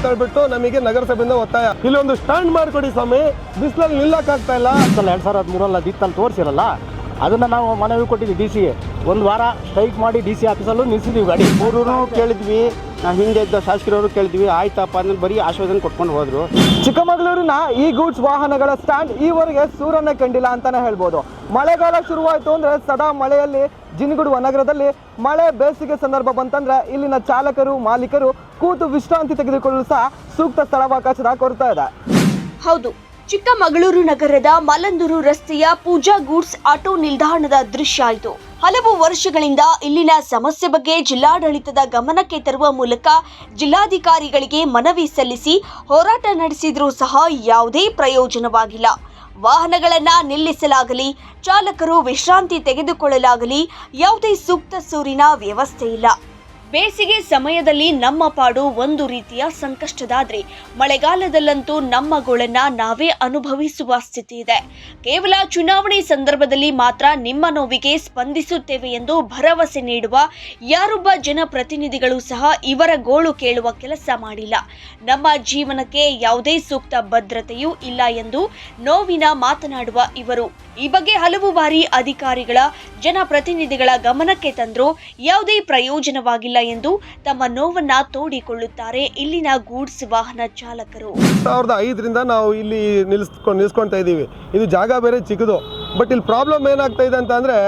ಅಂತ ಹೇಳ್ಬಿಟ್ಟು ನಮಗೆ ನಗರಸಭೆಯಿಂದ ಒತ್ತಾಯ. ಇಲ್ಲೊಂದು ಸ್ಟ್ಯಾಂಡ್ ಮಾಡಿಕೊಡಿ ಸ್ವಾಮಿ. ಬಿಸಿಲಲ್ಲಿ ನಿಲ್ಲಕ್ ಆಗ್ತಾ ಇಲ್ಲ ಎರಡು ಸಾವಿರದ ಹದಿಮೂರಲ್ಲ ದಿತ್ತಲ್ಲಿ ತೋರಿಸಿರಲ್ಲ? ಅದನ್ನ ನಾವು ಮನವಿ ಕೊಟ್ಟಿದ್ವಿ ಡಿ ಸಿ ಒಂದು ವಾರ ಸ್ಟ್ರೈಕ್ ಮಾಡಿ ಡಿ ಸಿ ಆಫೀಸಲ್ಲೂ ನಿಲ್ಸಿದ್ವಿ ಗಾಡಿ. ಮೂರೂ ಕೇಳಿದ್ವಿ. ನಾವು ಹಿಂದೆ ಇದ್ದ ಶಾಸಕರವರು ಕೇಳಿದ್ವಿ. ಆಯ್ತಪ್ಪ ಅಂದ್ರೆ ಬರೀ ಆಶ್ವಾಸನೆ ಕೊಟ್ಕೊಂಡು ಹೋದ್ರು. ಚಿಕ್ಕಮಗಳೂರಿನ ಈ ಗೂಡ್ಸ್ ವಾಹನಗಳ ಸ್ಟ್ಯಾಂಡ್ ಈವರೆಗೆ ಸೂರನ್ನ ಕಂಡಿಲ್ಲ ಅಂತಾನೆ ಹೇಳ್ಬೋದು. ಮಳೆಗಾಲ ಶುರುವಾಯಿತು ಅಂದ್ರೆ ಸದಾ ಮಳೆಯಲ್ಲಿ ಜಿನಗುಡು ನಗರದಲ್ಲಿ ಮಳೆ ಬೇಸಿಗೆ ಸಂದರ್ಭ ಬಂತಂದ್ರೆ ಇಲ್ಲಿನ ಚಾಲಕರು, ಮಾಲೀಕರು ಕೂತು ವಿಶ್ರಾಂತಿ ತೆಗೆದುಕೊಳ್ಳಲು ಸಹ ಸೂಕ್ತ ಸ್ಥಳಾವಕಾಶದ ಕೊರತೆ ಇದೆ. ಹೌದು, ಚಿಕ್ಕಮಗಳೂರು ನಗರದ ಮಲಂದೂರು ರಸ್ತೆಯ ಪೂಜಾ ಗೂಡ್ಸ್ ಆಟೋ ನಿಲ್ದಾಣದ ದೃಶ್ಯ ಇದು. ಹಲವು ವರ್ಷಗಳಿಂದ ಇಲ್ಲಿನ ಸಮಸ್ಯೆ ಬಗ್ಗೆ ಜಿಲ್ಲಾಡಳಿತದ ಗಮನಕ್ಕೆ ತರುವ ಮೂಲಕ ಜಿಲ್ಲಾಧಿಕಾರಿಗಳಿಗೆ ಮನವಿ ಸಲ್ಲಿಸಿ ಹೋರಾಟ ನಡೆಸಿದರೂ ಸಹ ಯಾವುದೇ ಪ್ರಯೋಜನವಾಗಿಲ್ಲ. ವಾಹನಗಳನ್ನ ನಿಲ್ಲಿಸಲಾಗಲಿ ಚಾಲಕರು ವಿಶ್ರಾಂತಿ ತೆಗೆದುಕೊಳ್ಳಲಾಗಲಿ ಯಾವುದೇ ಸೂಕ್ತ ಸೂರಿನ ವ್ಯವಸ್ಥೆ ಇಲ್ಲ. ಬೇಸಿಗೆ ಸಮಯದಲ್ಲಿ ನಮ್ಮ ಪಾಡು ಒಂದು ರೀತಿಯ ಸಂಕಷ್ಟದಾದ್ರೆ. ಮಳೆಗಾಲದಲ್ಲಂತೂ ನಮ್ಮ ಗೋಳನ್ನ ನಾವೇ ಅನುಭವಿಸುವ ಸ್ಥಿತಿ ಇದೆ. ಕೇವಲ ಚುನಾವಣೆ ಸಂದರ್ಭದಲ್ಲಿ ಮಾತ್ರ ನಿಮ್ಮ ನೋವಿಗೆ ಸ್ಪಂದಿಸುತ್ತೇವೆ ಎಂದು ಭರವಸೆ ನೀಡುವ ಯಾರೊಬ್ಬ ಜನಪ್ರತಿನಿಧಿಗಳು ಸಹ ಇವರ ಗೋಳು ಕೇಳುವ ಕೆಲಸ ಮಾಡಿಲ್ಲ. ನಮ್ಮ ಜೀವನಕ್ಕೆ ಯಾವುದೇ ಸೂಕ್ತ ಭದ್ರತೆಯೂ ಇಲ್ಲ ಎಂದು ನೋವಿನ ಮಾತನಾಡುವ ಇವರು. ಈ ಬಗ್ಗೆ ಹಲವು ಬಾರಿ ಅಧಿಕಾರಿಗಳ, ಜನಪ್ರತಿನಿಧಿಗಳ ಗಮನಕ್ಕೆ ತಂದರೂ ಯಾವುದೇ ಪ್ರಯೋಜನವಾಗಿಲ್ಲ ಎಂದು ತಮ್ಮ ನೋವನ್ನ ತೋಡಿಕೊಳ್ಳುತ್ತಾರೆ ಇಲ್ಲಿನ ಗೂಡ್ಸ್ ವಾಹನ ಚಾಲಕರು. ಸಾವಿರದ ಐದರಿಂದ ನಾವು ಇಲ್ಲಿ ನಿಲ್ಲಿಸ್ಕೊಂಡು ನಿಲ್ಸ್ಕೊಳ್ತಾ ಇದ್ದೀವಿ. ಇದು ಜಾಗ ಬೇರೆ ಚಿಕ್ಕದು. ಬಟ್ ಇಲ್ಲಿ ಪ್ರಾಬ್ಲಮ್ ಏನಾಗ್ತಾ ಇದೆ ಅಂತ ಅಂದರೆ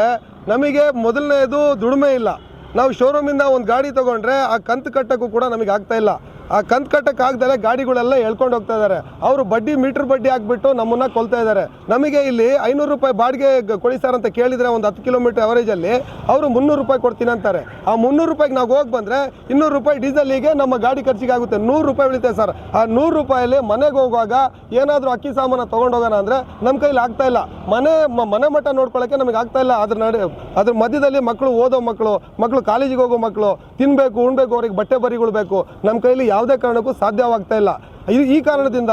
ನಮಗೆ ಮೊದಲನೇದು ದುಡಿಮೆ ಇಲ್ಲ. ನಾವು ಶೋರೂಮಿಂದ ಒಂದು ಗಾಡಿ ತೊಗೊಂಡ್ರೆ ಆ ಕಂತು ಕಟ್ಟೋಕ್ಕೂ ಕೂಡ ನಮಗೆ ಆಗ್ತಾ ಇಲ್ಲ. ಆ ಕಂತು ಕಟ್ಟಕ್ಕೆ ಆಗ್ದಲೆ ಗಾಡಿಗಳೆಲ್ಲ ಎಳ್ಕೊಂಡು ಹೋಗ್ತಾ ಇದ್ದಾರೆ ಅವರು ಬಡ್ಡಿ, ಮೀಟರ್ ಬಡ್ಡಿ ಹಾಕ್ಬಿಟ್ಟು ನಮ್ಮನ್ನ ಕೊಲ್ತಾ ಇದ್ದಾರೆ ನಮಗೆ ಇಲ್ಲಿ ಐನೂರು ರೂಪಾಯಿ ಬಾಡಿಗೆ ಕೊಡಿ ಸರ್ ಅಂತ ಕೇಳಿದರೆ ಒಂದು ಹತ್ತು ಕಿಲೋಮೀಟರ್ ಅವರೇಜಲ್ಲಿ ಅವರು ಮುನ್ನೂರು ರೂಪಾಯಿ ಕೊಡ್ತೀನಿ ಅಂತಾರೆ. ಆ ಮುನ್ನೂರು ರೂಪಾಯಿಗೆ ನಾವು ಹೋಗಿ ಬಂದರೆ ಇನ್ನೂರು ರೂಪಾಯಿ ಡೀಸೆಲಿಗೆ ನಮ್ಮ ಗಾಡಿ ಖರ್ಚಿಗೆ ಆಗುತ್ತೆ ನೂರು ರೂಪಾಯಿ ಉಳಿತೆ ಸರ್. ಆ ನೂರು ರೂಪಾಯಲ್ಲಿ ಮನೆಗೆ ಹೋಗುವಾಗ ಏನಾದರೂ ಅಕ್ಕಿ ಸಾಮಾನು ತೊಗೊಂಡೋಗೋಣ ಅಂದರೆ ನಮ್ಮ ಕೈಲಿ ಆಗ್ತಾ ಇಲ್ಲ. ಮನೆ ಮನೆ ಮಟ್ಟ ನೋಡ್ಕೊಳ್ಳೋಕ್ಕೆ ನಮಗೆ ಆಗ್ತಾ ಇಲ್ಲ. ಅದ್ರ ನಡೆ, ಅದ್ರ ಮಧ್ಯದಲ್ಲಿ ಮಕ್ಕಳು ಓದೋ ಮಕ್ಕಳು ಮಕ್ಕಳು ಕಾಲೇಜಿಗೆ ಹೋಗೋ ಮಕ್ಕಳು ತಿನ್ನಬೇಕು ಉಣ್ಬೇಕು, ಅವ್ರಿಗೆ ಬಟ್ಟೆ ಬರಿಗಳು ಬೇಕು ನಮ್ಮ ಕೈಲಿ ಯಾವುದೇ ಕಾರಣಕ್ಕೂ ಸಾಧ್ಯವಾಗ್ತಾ ಇಲ್ಲ. ಈ- ಕಾರಣದಿಂದ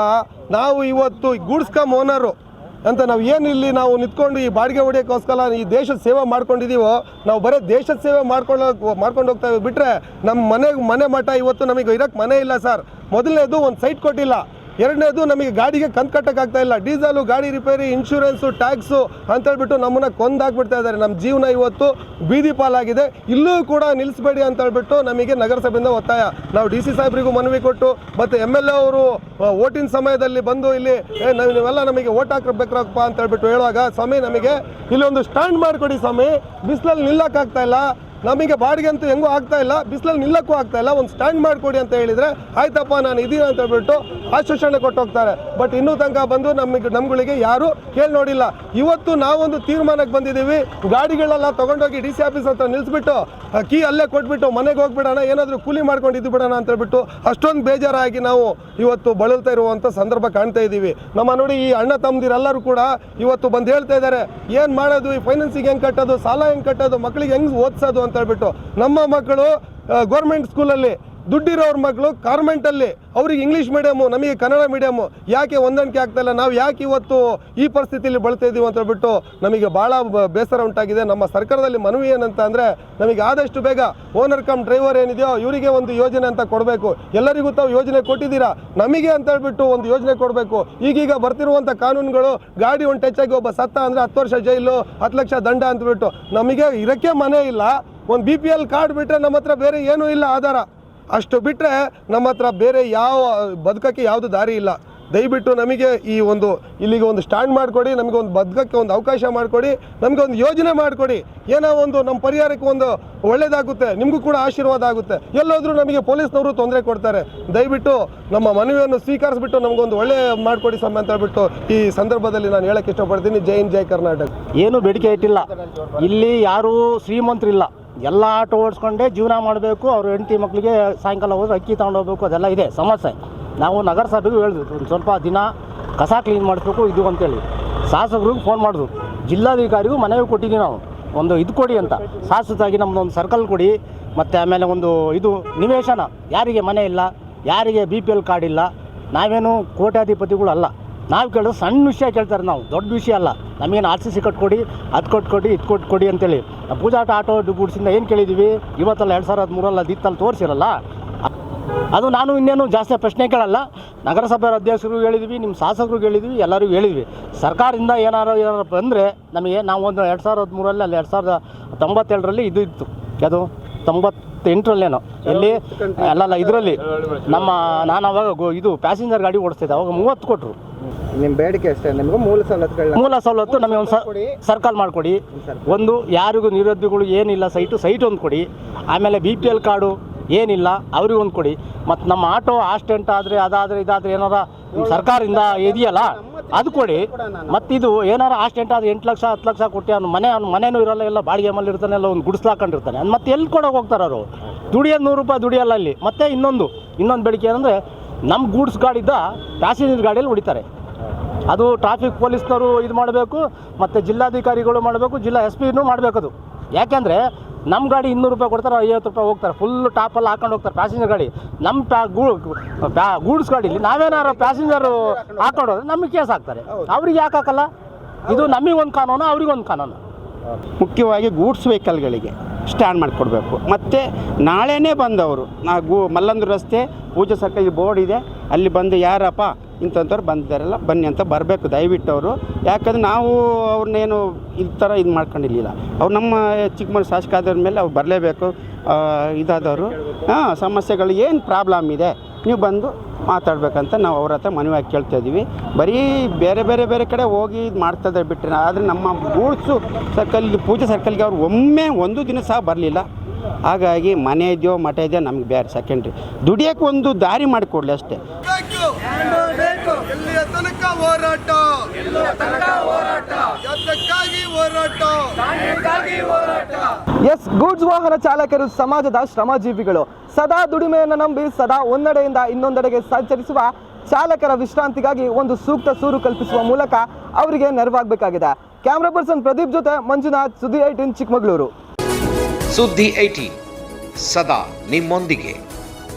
ನಾವು ಇವತ್ತು ಗೂಡ್ಸ್ ಕಮ್ ಓನರು ಅಂತ ನಾವು ಏನು ಇಲ್ಲಿ ನಾವು ನಿಂತ್ಕೊಂಡು ಈ ಬಾಡಿಗೆ ಹೊಡೆಯೋಕ್ಕೋಸ್ಕರ ಈ ದೇಶದ ಸೇವೆ ಮಾಡ್ಕೊಂಡಿದ್ದೀವೋ ನಾವು ಬರೀ ದೇಶದ ಸೇವೆ ಮಾಡ್ಕೊಂಡು ಮಾಡ್ಕೊಂಡು ಹೋಗ್ತಾ ಬಿಟ್ಟರೆ ನಮ್ಮ ಮನೆ ಮನೆ ಮಠ ಇವತ್ತು ನಮಗೆ ಇರೋಕ್ಕೆ ಮನೆ ಇಲ್ಲ ಸರ್. ಮೊದಲನೇದು ಒಂದು ಸೈಟ್ ಕೊಟ್ಟಿಲ್ಲ. ಎರಡನೇದು ನಮಗೆ ಗಾಡಿಗೆ ಕಂತು ಕಟ್ಟಕ್ಕಾಗ್ತಾ ಇಲ್ಲ. ಡೀಸೆಲು, ಗಾಡಿ ರಿಪೇರಿ ಇನ್ಶೂರೆನ್ಸು ಟ್ಯಾಕ್ಸು ಅಂತೇಳ್ಬಿಟ್ಟು ನಮ್ಮನ್ನ ಕೊಂದಾಕ್ಬಿಡ್ತಾ ಇದ್ದಾರೆ. ನಮ್ಮ ಜೀವನ ಇವತ್ತು ಬೀದಿ ಪಾಲಾಗಿದೆ. ಇಲ್ಲೂ ಕೂಡ ನಿಲ್ಲಿಸಬೇಡಿ ಅಂತ ಹೇಳ್ಬಿಟ್ಟು ನಮಗೆ ನಗರಸಭೆಯಿಂದ ಒತ್ತಾಯ. ನಾವು ಡಿ ಸಿ ಸಾಹೇಬ್ರಿಗೂ ಮನವಿ ಕೊಟ್ಟು, ಮತ್ತು ಎಂ ಎಲ್ ಎ ಅವರು ಓಟಿನ ಸಮಯದಲ್ಲಿ ಬಂದು ಇಲ್ಲಿ, ಏ, ನಾವು ನೀವೆಲ್ಲ ನಮಗೆ ಓಟ್ ಹಾಕಬೇಕ್ರಪ್ಪ ಅಂತ ಹೇಳ್ಬಿಟ್ಟು ಹೇಳುವಾಗ, ಸ್ವಾಮಿ, ನಮಗೆ ಇಲ್ಲೊಂದು ಸ್ಟ್ಯಾಂಡ್ ಮಾಡಿಕೊಡಿ ಸ್ವಾಮಿ. ಬಿಸಿಲಲ್ಲಿ ನಿಲ್ಲಕ್ಕಾಗ್ತಾ ಇಲ್ಲ. ನಮಗೆ ಬಾಡಿಗೆ ಅಂತೂ ಹೆಂಗೂ ಆಗ್ತಾ ಇಲ್ಲ, ಬಿಸಿಲಲ್ಲಿ ನಿಲ್ಲಕ್ಕೂ ಆಗ್ತಾ ಇಲ್ಲ. ಒಂದು ಸ್ಟ್ಯಾಂಡ್ ಮಾಡಿಕೊಡಿ ಅಂತ ಹೇಳಿದರೆ, ಆಯ್ತಪ್ಪ, ನಾನು ಇದೀನಿ ಅಂತ ಹೇಳ್ಬಿಟ್ಟು ಆಶ್ವಾಸನೆ ಕೊಟ್ಟು ಹೋಗ್ತಾರೆ. ಬಟ್ ಇನ್ನೂ ತನಕ ಬಂದು ನಮಗೆ, ನಮ್ಗಳಿಗೆ ಯಾರು ಕೇಳಿ ನೋಡಿಲ್ಲ. ಇವತ್ತು ನಾವೊಂದು ತೀರ್ಮಾನಕ್ಕೆ ಬಂದಿದ್ದೀವಿ. ಗಾಡಿಗಳೆಲ್ಲ ತೊಗೊಂಡೋಗಿ ಡಿ ಸಿ ಆಫೀಸ್ ಹತ್ರ ನಿಲ್ಲಿಸ್ಬಿಟ್ಟು ಕೀ ಅಲ್ಲೇ ಕೊಟ್ಬಿಟ್ಟು, ಮನೆಗೆ ಹೋಗ್ಬಿಡೋಣ, ಏನಾದರೂ ಕೂಲಿ ಮಾಡ್ಕೊಂಡು ಇದ್ದು ಬಿಡೋಣ ಅಂತ ಹೇಳ್ಬಿಟ್ಟು ಅಷ್ಟೊಂದು ಬೇಜಾರಾಗಿ ನಾವು ಇವತ್ತು ಬಳಲ್ತಾ ಇರುವಂಥ ಸಂದರ್ಭ ಕಾಣ್ತಾ ಇದ್ದೀವಿ. ನಮ್ಮ ನೋಡಿ ಈ ಅಣ್ಣ ತಮ್ಮದಿರೆಲ್ಲರೂ ಕೂಡ ಇವತ್ತು ಬಂದು ಹೇಳ್ತಾ ಇದ್ದಾರೆ, ಏನು ಮಾಡೋದು? ಈ ಫೈನಾನ್ಸಿಗೆ ಹೆಂಗೆ ಕಟ್ಟೋದು? ಸಾಲ ಹೆಂಗೆ ಕಟ್ಟೋದು? ಮಕ್ಕಳಿಗೆ ಹೆಂಗೆ ಓದಿಸೋದು? ಅಂತ ಹೇಳ್ಬಿಟ್ಟು ನಮ್ಮ ಮಕ್ಕಳು ಗೌರ್ಮೆಂಟ್ ಸ್ಕೂಲಲ್ಲಿ ದುಡ್ಡಿರೋರ ಮಕ್ಕಳು ಕಾರ್ಮೆಂಟಲ್ಲಿ ಅವ್ರಿಗೆ ಇಂಗ್ಲೀಷ್ ಮೀಡಿಯಮು ನಮಗೆ ಕನ್ನಡ ಮೀಡಿಯಮು ಯಾಕೆ ಹೊಂದಾಣಿಕೆ ಆಗ್ತಾಯಿಲ್ಲ ನಾವು ಯಾಕೆ ಇವತ್ತು ಈ ಪರಿಸ್ಥಿತಿಯಲ್ಲಿ ಬಳಸ್ತಾ ಇದ್ದೀವಿ ಅಂತ ಹೇಳ್ಬಿಟ್ಟು ನಮಗೆ ಭಾಳ ಬೇಸರ ಉಂಟಾಗಿದೆ. ನಮ್ಮ ಸರ್ಕಾರದಲ್ಲಿ ಮನವಿ ಏನಂತ ಅಂದರೆ ನಮಗೆ ಆದಷ್ಟು ಬೇಗ ಓನರ್ ಕಮ್ ಡ್ರೈವರ್ ಏನಿದೆಯೋ ಇವರಿಗೆ ಒಂದು ಯೋಜನೆ ಅಂತ ಕೊಡಬೇಕು. ಎಲ್ಲರಿಗೂ ತಾವು ಯೋಜನೆ ಕೊಟ್ಟಿದ್ದೀರಾ? ನಮಗೆ ಅಂತ ಹೇಳ್ಬಿಟ್ಟು ಒಂದು ಯೋಜನೆ ಕೊಡಬೇಕು. ಈಗೀಗ ಬರ್ತಿರುವಂಥ ಕಾನೂನುಗಳು ಗಾಡಿ ಒಂದು ಟಚ್ ಒಬ್ಬ ಸತ್ತ ಅಂದರೆ ಹತ್ತು ವರ್ಷ ಜೈಲು, ಹತ್ತು ಲಕ್ಷ ದಂಡ ಅಂತಬಿಟ್ಟು ನಮಗೆ ಇರೋಕ್ಕೆ ಮನೆ ಇಲ್ಲ. ಒಂದು ಬಿ ಪಿ ಎಲ್ ಕಾರ್ಡ್ ಬಿಟ್ಟರೆ ನಮ್ಮ ಹತ್ರ ಬೇರೆ ಏನೂ ಇಲ್ಲ ಆಧಾರ. ಅಷ್ಟು ಬಿಟ್ಟರೆ ನಮ್ಮ ಹತ್ರ ಬೇರೆ ಯಾವ, ಬದುಕಕ್ಕೆ ಯಾವುದು ದಾರಿ ಇಲ್ಲ. ದಯವಿಟ್ಟು ನಮಗೆ ಈ ಒಂದು, ಇಲ್ಲಿಗೆ ಒಂದು ಸ್ಟ್ಯಾಂಡ್ ಮಾಡಿಕೊಡಿ, ನಮಗೆ ಒಂದು ಬದುಕಕ್ಕೆ ಒಂದು ಅವಕಾಶ ಮಾಡಿಕೊಡಿ, ನಮಗೆ ಒಂದು ಯೋಜನೆ ಮಾಡಿಕೊಡಿ. ಏನೋ ಒಂದು ನಮ್ಮ ಪರಿಹಾರಕ್ಕೆ ಒಂದು ಒಳ್ಳೆಯದಾಗುತ್ತೆ ನಿಮಗೂ ಕೂಡ ಆಶೀರ್ವಾದ ಆಗುತ್ತೆ. ಎಲ್ಲೋದ್ರೂ ನಮಗೆ ಪೊಲೀಸ್ನವರು ತೊಂದರೆ ಕೊಡ್ತಾರೆ. ದಯವಿಟ್ಟು ನಮ್ಮ ಮನವಿಯನ್ನು ಸ್ವೀಕರಿಸ್ಬಿಟ್ಟು ನಮಗೊಂದು ಒಳ್ಳೆ ಮಾಡಿಕೊಡಿ ಸ್ವಾಮಿ ಅಂತ ಹೇಳ್ಬಿಟ್ಟು ಈ ಸಂದರ್ಭದಲ್ಲಿ ನಾನು ಹೇಳಕ್ಕೆ ಇಷ್ಟಪಡ್ತೀನಿ. ಜೈ ಹಿಂದ್, ಜೈ ಕರ್ನಾಟಕ. ಏನು ಬೇಡಿಕೆ ಇಟ್ಟಿಲ್ಲ. ಇಲ್ಲಿ ಯಾರೂ ಶ್ರೀಮಂತರಿಲ್ಲ. ಎಲ್ಲ ಆಟೋ ಓಡಿಸ್ಕೊಂಡೇ ಜೀವನ ಮಾಡಬೇಕು, ಅವ್ರ ಹೆಂಡತಿ ಮಕ್ಕಳಿಗೆ ಸಾಯಂಕಾಲ ಹೋದ್ರೆ ಅಕ್ಕಿ ತಗೊಂಡೋಗ್ಬೇಕು, ಅದೆಲ್ಲ ಇದೆ ಸಮಸ್ಯೆ. ನಾವು ನಗರಸಭೆಗೂ ಹೇಳಿದ್ವಿ, ಒಂದು ಸ್ವಲ್ಪ ದಿನ ಕಸ ಕ್ಲೀನ್ ಮಾಡಿಸ್ಬೇಕು, ಇದು ಅಂತೇಳಿ. ಶಾಸಕರಿಗೆ ಫೋನ್ ಮಾಡಿದ್ರು ಜಿಲ್ಲಾಧಿಕಾರಿಗೂ ಮನವಿ ಕೊಟ್ಟಿದ್ದೀವಿ ನಾವು. ಒಂದು ಇದು ಕೊಡಿ ಅಂತ. ಶಾಶ್ವತವಾಗಿ ನಮ್ಮದು ಒಂದು ಸರ್ಕಲ್ ಕೊಡಿ, ಮತ್ತು ಆಮೇಲೆ ಒಂದು ಇದು ನಿವೇಶನ. ಯಾರಿಗೆ ಮನೆ ಇಲ್ಲ, ಯಾರಿಗೆ ಬಿ ಪಿ ಎಲ್ ಕಾರ್ಡ್ ಇಲ್ಲ, ನಾವೇನು ಕೋಟ್ಯಾಧಿಪತಿಗಳು ಅಲ್ಲ. ನಾವು ಕೇಳೋದು ಸಣ್ಣ ವಿಷಯ ಕೇಳ್ತಾರೆ ನಾವು, ದೊಡ್ಡ ವಿಷಯ ಅಲ್ಲ. ನಮಗೇನು ಆರ್ ಸಿ ಸಿ ಕಟ್ಕೊಡಿ, ಅದು ಕೊಟ್ಕೊಡಿ, ಇದು ಕೊಟ್ಕೊಡಿ ಅಂತೇಳಿ. ಪೂಜಾಟ ಆಟೋ ಗುಡ್ಸಿಂದ ಏನು ಕೇಳಿದ್ದೀವಿ ಇವತ್ತಲ್ಲ ಎರಡು ಸಾವಿರದ ಮೂರಲ್ಲ ದಿತ್ತಲ್ಲಿ ತೋರಿಸಿರಲ್ಲ. ಅದು ನಾನು ಇನ್ನೇನು ಜಾಸ್ತಿ ಪ್ರಶ್ನೆ ಕೇಳಲ್ಲ. ನಗರಸಭೆ ಅಧ್ಯಕ್ಷರು ಹೇಳಿದ್ವಿ ನಿಮ್ಮ ಶಾಸಕರು ಹೇಳಿದ್ವಿ, ಎಲ್ಲರಿಗೂ ಹೇಳಿದ್ವಿ. ಸರ್ಕಾರದಿಂದ ಏನಾರು ಏನಾರು ಬಂದರೆ ನಮಗೆ ನಾವು ಒಂದು ಎರಡು ಸಾವಿರದ ಹದಿಮೂರಲ್ಲಿ ಅಲ್ಲಿ ಎರಡು ಸಾವಿರದ ತೊಂಬತ್ತೆರಡರಲ್ಲಿ ಇದು ಇತ್ತು. ಅದು ತೊಂಬತ್ತೆಂಟರಲ್ಲೇನೋ. ಎಲ್ಲಿ? ಅಲ್ಲಲ್ಲ, ಇದರಲ್ಲಿ. ನಮ್ಮ ನಾನು ಅವಾಗ ಇದು ಪ್ಯಾಸೆಂಜರ್ ಗಾಡಿ ಓಡಿಸ್ತಿದ್ದೆ ಅವಾಗ ಮೂವತ್ತು ಕೊಟ್ಟರು ನಿಮ್ಮ ಬೇಡಿಕೆ ಅಷ್ಟೇ ನಿಮಗೆ ಮೂಲ ಸವಲತ್ತುಗಳನ್ನ ಮೂಲ ಸವಲತ್ತು ನಮಗೆ ಒಂದು ಸರ್ಕಲ್ ಮಾಡಿಕೊಡಿ. ಒಂದು ಯಾರಿಗೂ ನಿರುದ್ಯೋಗಿಗಳು ಏನಿಲ್ಲ ಸೈಟು ಸೈಟ್ ಒಂದು ಕೊಡಿ. ಆಮೇಲೆ ಬಿ ಪಿ ಎಲ್ ಕಾರ್ಡು ಏನಿಲ್ಲ ಅವ್ರಿಗೆ ಒಂದು ಕೊಡಿ. ಮತ್ತು ನಮ್ಮ ಆಟೋ ಆಕ್ಸಿಡೆಂಟ್ ಆದರೆ ಅದಾದರೆ ಇದಾದರೆ ಏನಾರ ಸರ್ಕಾರದಿಂದ ಇದೆಯಲ್ಲ ಅದು ಕೊಡಿ. ಮತ್ತು ಇದು ಏನಾರ ಆಕ್ಸಿಡೆಂಟ್ ಆದರೆ ಎಂಟು ಲಕ್ಷ ಹತ್ತು ಲಕ್ಷ ಕೊಟ್ಟು ಅವ್ನು ಮನೆ ಅವ್ನು ಮನೇನೂ ಇರೋಲ್ಲ ಎಲ್ಲ ಬಾಡಿಗೆ ಮೇಲೆ ಇರ್ತಾನೆ ಎಲ್ಲ ಒಂದು ಗುಡಿಸ್ಲಾಕೊಂಡಿರ್ತಾನೆ ಅದು ಮತ್ತೆ ಎಲ್ಲಿ ಕೊಡೋಕೆ ಹೋಗ್ತಾರೆ ಅವರು? ದುಡಿಯೋದು ನೂರು ರೂಪಾಯಿ ದುಡಿಯಲ್ಲ ಅಲ್ಲಿ. ಮತ್ತೆ ಇನ್ನೊಂದು ಇನ್ನೊಂದು ಬೇಡಿಕೆ ಏನಂದರೆ ನಮ್ಮ ಗೂಡ್ಸ್ ಗಾಡಿದ್ದ ಪ್ಯಾಸೆಂಜರ್ ಗಾಡಿಯಲ್ಲಿ ಹೊಡಿತಾರೆ. ಅದು ಟ್ರಾಫಿಕ್ ಪೊಲೀಸ್ನವರು ಇದು ಮಾಡಬೇಕು ಮತ್ತು ಜಿಲ್ಲಾಧಿಕಾರಿಗಳು ಮಾಡಬೇಕು ಜಿಲ್ಲಾ ಎಸ್ ಪಿನೂ ಅದು. ಯಾಕೆಂದರೆ ನಮ್ಮ ಗಾಡಿ ಇನ್ನೂರು ರೂಪಾಯಿ ಕೊಡ್ತಾರೆ ಐವತ್ತು ರೂಪಾಯಿ ಹೋಗ್ತಾರೆ ಫುಲ್ ಟಾಪಲ್ಲಿ ಹಾಕೊಂಡು ಹೋಗ್ತಾರೆ ಪ್ಯಾಸೆಂಜರ್ ಗಾಡಿ. ನಮ್ಮ ಪ್ಯಾ ಗೂ ಪ್ಯಾ ಗೂಡ್ಸ್ ಗಾಡಿಲಿ ನಾವೇನಾರು ಪ್ಯಾಸೆಂಜರು ಹಾಕೊಂಡು ಹೋದ್ರೆ ನಮಗೆ ಕೇಸ್ ಹಾಕ್ತಾರೆ. ಅವ್ರಿಗೆ ಯಾಕೆ ಹಾಕಲ್ಲ? ಇದು ನಮಗೊಂದು ಕಾನೂನು ಅವ್ರಿಗೊಂದು ಕಾನೂನು. ಮುಖ್ಯವಾಗಿ ಗೂಡ್ಸ್ ವೆಹಿಕಲ್ಗಳಿಗೆ. ಸ್ಟ್ಯಾಂಡ್ ಮಾಡಿಕೊಡ್ಬೇಕು. ಮತ್ತು ನಾಳೆನೇ ಬಂದವರು, ನಾ ಗೂ ಮಲ್ಲಂದು ರಸ್ತೆ, ಪೂಜೆ ಸರ್ಕಲ್ ಬೋರ್ಡ್ ಇದೆ, ಅಲ್ಲಿ ಬಂದು ಯಾರಪ್ಪ ಇಂಥವ್ರು ಬಂದಿದ್ದಾರಲ್ಲ, ಬನ್ನಿ ಅಂತ ಬರಬೇಕು ದಯವಿಟ್ಟು ಅವರು. ಯಾಕಂದ್ರೆ ನಾವು ಅವ್ರನ್ನೇನು ಈ ಥರ ಇದು ಮಾಡ್ಕೊಂಡಿರಲಿಲ್ಲ. ಅವ್ರು ನಮ್ಮ ಚಿಕ್ಕಮಗಳೂರು ಶಾಸಕ ಆದವ್ರ ಮೇಲೆ ಅವ್ರು ಬರಲೇಬೇಕು. ಇದಾದವರು. ಹಾಂ, ಸಮಸ್ಯೆಗಳು, ಏನು ಪ್ರಾಬ್ಲಮ್ ಇದೆ? ನೀವು ಬಂದು ಮಾತಾಡಬೇಕಂತ ನಾವು ಅವ್ರ ಹತ್ರ ಮನವಿಯಾಗಿ ಕೇಳ್ತಾ ಇದ್ದೀವಿ. ಬರೀ ಬೇರೆ ಬೇರೆ ಬೇರೆ ಕಡೆ ಹೋಗಿ ಇದು ಮಾಡ್ತದೆ ಬಿಟ್ಟರೆ ಆದರೆ ನಮ್ಮ ಗೂಡ್ಸು ಸರ್ಕಲ್ ಪೂಜೆ ಸರ್ಕಲ್ಗೆ ಅವ್ರು ಒಮ್ಮೆ ಒಂದು ದಿನ ಸಹ ಬರಲಿಲ್ಲ. ಹಾಗಾಗಿ ಮನೆ ಇದೆಯೋ, ಮಠ ಇದೆಯೋ ನಮ್ಗೆ ಬೇರೆ ಸೆಕೆಂಡ್ರಿ ದುಡಿಯೋಕೆ ಒಂದು ದಾರಿ ಮಾಡಿಕೊಡ್ಲಿ ಅಷ್ಟೇ. ಹೋರಾಟ. ಎಸ್ ಗೂಡ್ಸ್ ವಾಹನ ಚಾಲಕರು ಸಮಾಜದ ಶ್ರಮಜೀವಿಗಳು. ಸದಾ ದುಡಿಮೆಯನ್ನು ನಂಬಿ ಸದಾ ಒಂದೆಡೆಯಿಂದ ಇನ್ನೊಂದೆಡೆಗೆ ಸಂಚರಿಸುವ ಚಾಲಕರ ವಿಶ್ರಾಂತಿಗಾಗಿ ಒಂದು ಸೂಕ್ತ ಸೂರು ಕಲ್ಪಿಸುವ ಮೂಲಕ ಅವರಿಗೆ ನೆರವಾಗಬೇಕಾಗಿದೆ. ಕ್ಯಾಮ್ರಾ ಪರ್ಸನ್ ಪ್ರದೀಪ್ ಜೊತೆ ಮಂಜುನಾಥ್ ಸುದ್ದಿ ಏಟಿನ್ ಚಿಕ್ಕಮಗಳೂರು. ಸುದ್ದಿ ಐಟಿ ಸದಾ ನಿಮ್ಮೊಂದಿಗೆ.